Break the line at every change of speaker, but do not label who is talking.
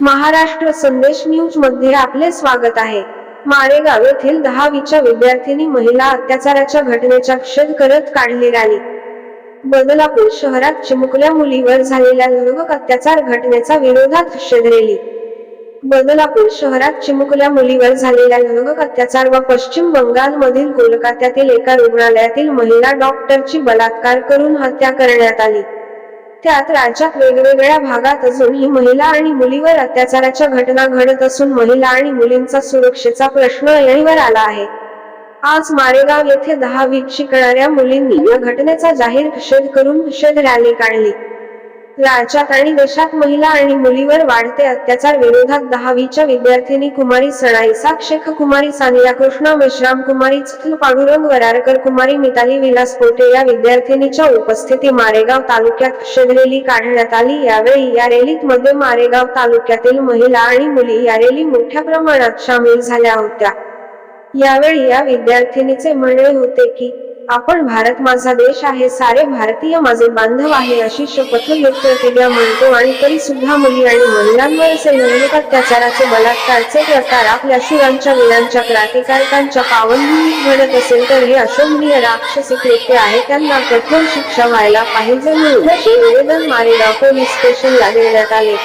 महाराष्ट्र संदेश न्यूजमध्ये आपले स्वागत आहे. मारेगाव येथील दहावीच्या विद्यार्थिनी महिला अत्याचाराच्या घटनेचा निषेध करत काढली रॅली बदलापूर शहरात चिमुकल्या मुलीवर झालेल्या लैंगिक अत्याचार घटनेचा विरोधात शेधलेली बदलापूर शहरात चिमुकल्या मुलीवर झालेल्या लैंगिक अत्याचार व पश्चिम बंगालमधील कोलकात्यातील एका रुग्णालयातील महिला डॉक्टरची बलात्कार करून हत्या करण्यात आली. त्यात राज्यात वेगवेगळ्या भागात अजूनही महिला आणि मुलीवर अत्याचाराच्या घटना घडत असून महिला आणि मुलींचा सुरक्षेचा प्रश्न ऐरणीवर आला आहे. आज मारेगाव येथे दहावीत शिकणाऱ्या मुलींनी या घटनेचा जाहीर निषेध करून निषेध रॅली काढली. राज्यात आणि देशात महिला आणि मुलीवर वाढते अत्याचार विरोधात दहावीच्या विद्यार्थिनी कुमारी सणाईसा शेख कुमारी सानिया कृष्णा मेश्राम कुमारी चिखल पाडुरंग वरारकर कुमारी मिताली विलास पोटे या विद्यार्थिनीच्या उपस्थिती मारेगाव तालुक्यात निषेध काढण्यात आली. यावेळी या रॅलीत मध्ये मारेगाव तालुक्यातील महिला आणि मुली या रॅली मोठ्या प्रमाणात सामील झाल्या होत्या. यावेळी या विद्यार्थिनीचे म्हणणे होते की आपण भारत माझा देश आहे सारे भारतीय माझे बांधव आहे अशी शपथ व्यक्त केल्या म्हणतो. आणि तरी सुद्धा मुली आणि महिलांवर असे लैंगिक अत्याचाराचे बलात्कारचे प्रकार आपल्या शिरांच्या वीरांच्या क्रांतिकारकांच्या पावनभूमीत घडत असेल तर हे अशोभनीय राक्षसी कृत्य आहे. त्यांना कठोर शिक्षा व्हायला पाहिजे म्हणून निवेदन मारेगाव पोलीस स्टेशनला देण्यात आले.